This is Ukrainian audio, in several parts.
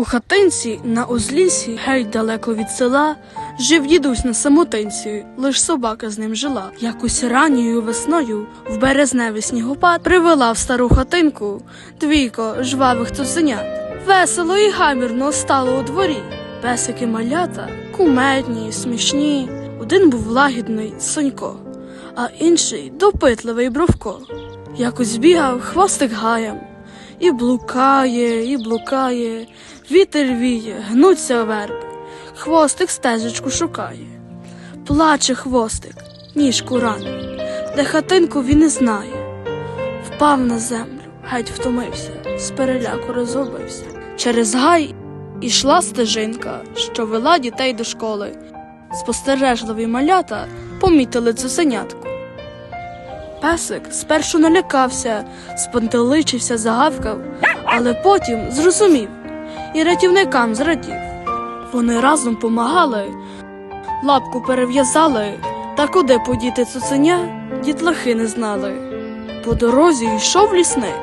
У хатинці на узліссі, геть далеко від села, жив дідусь на самотинці, лиш собака з ним жила. Якось ранньою весною в березневий снігопад привела в стару хатинку двійко жвавих цуценят. Весело і гамірно стало у дворі. Песики малята, кумедні, смішні. Один був лагідний сонько, а інший допитливий бровко. Якось бігав хвостик гаєм, і блукає, і блукає, вітер віє, гнуться верби, хвостик стежечку шукає. Плаче хвостик, ніжку рани, де хатинку він не знає. Впав на землю, геть втомився, з переляку розгубився. Через гай ішла стежинка, що вела дітей до школи. Спостережливі малята помітили цуценятку. Песик спершу налякався, спантеличився, загавкав, але потім зрозумів і рятівникам зрадів. Вони разом помагали, лапку перев'язали, та куди подіти цуценя, дітлахи не знали. По дорозі йшов лісник,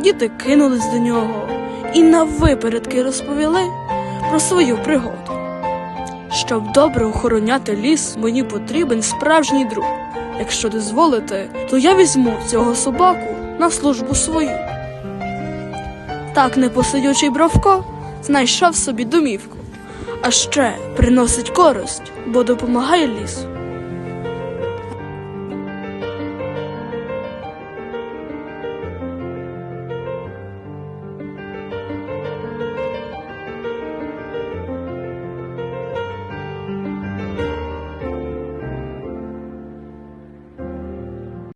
діти кинулись до нього і навипередки розповіли про свою пригоду. Щоб добре охороняти ліс, мені потрібен справжній друг. Якщо дозволите, то я візьму цього собаку на службу свою. Так непосидючий бровко знайшов собі домівку, а ще приносить користь, бо допомагає лісу.